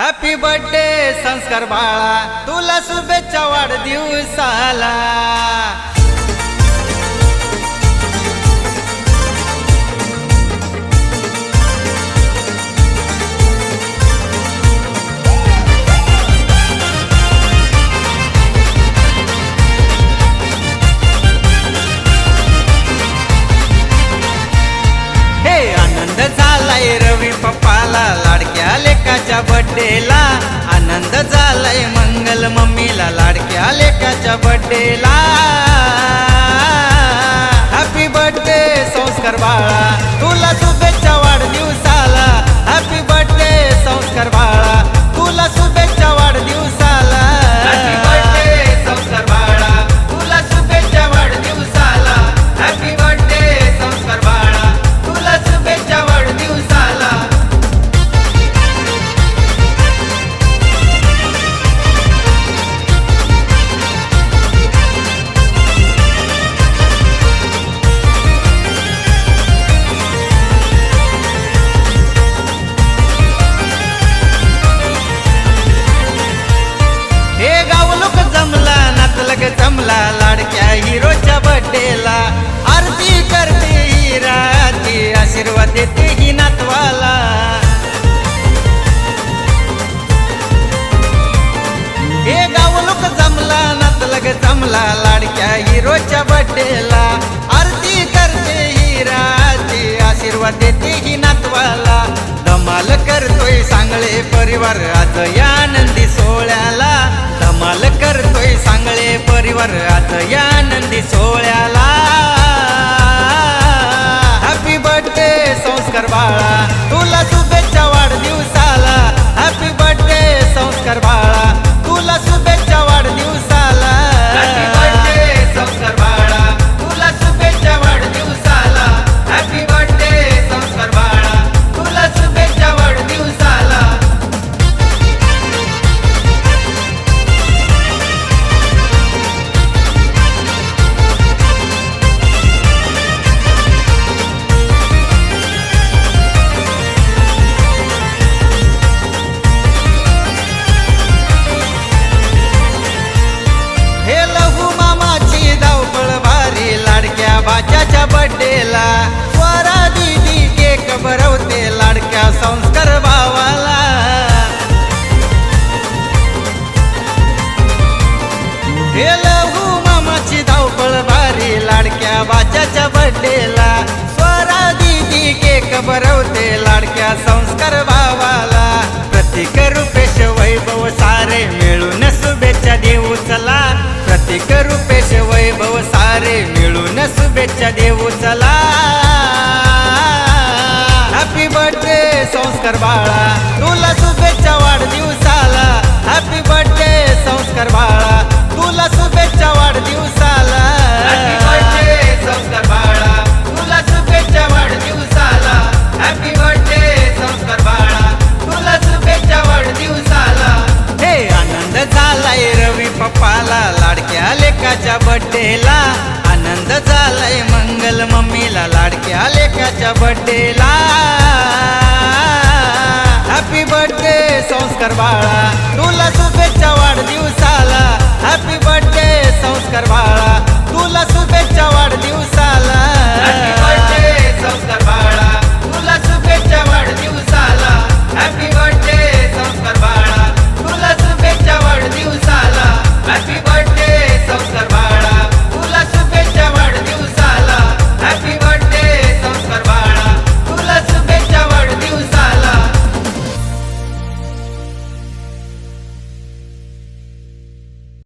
Happy birthday संस्कार बाळा तुला शुभेच्छा वाढदिवसाला लेकाच्या बड्डेला आनंद झालाय मंगल मम्मीला लाडक्या लेकाच्या बड्डेला लाडक्या हिरोच्या बड्डेला आरती करते हिरा ती आशीर्वाद देते ही नातवाला. हे गाव लोक जमला नातलग जमला लाडक्या हिरोच्या बड्डेला आरती करते ही ती आशीर्वाद देते ही नातवाला. धमाल करतोय सांगळे परिवार आज या आनंदी वर आता आज या. हे लहू मामाची धावपळ भारी लाडक्या बाच्याच्या बड्डेला स्वरा दिदी केक भरवते लाडक्या संस्कार भावाला. प्रतीक रुपेश वैभव सारे मिळून शुभेच्छा देऊ चला. प्रतीक रुपेश वैभव सारे मिळून शुभेच्छा देऊ चला. हॅपी बर्थडे संस्कार बाळा. बड्डेला आनंद झालाय मंगल मम्मीला लाडक्या लेकाच्या बड्डेला हॅपी बर्थडे हॅपी बर्थडे संस्कार बाळा.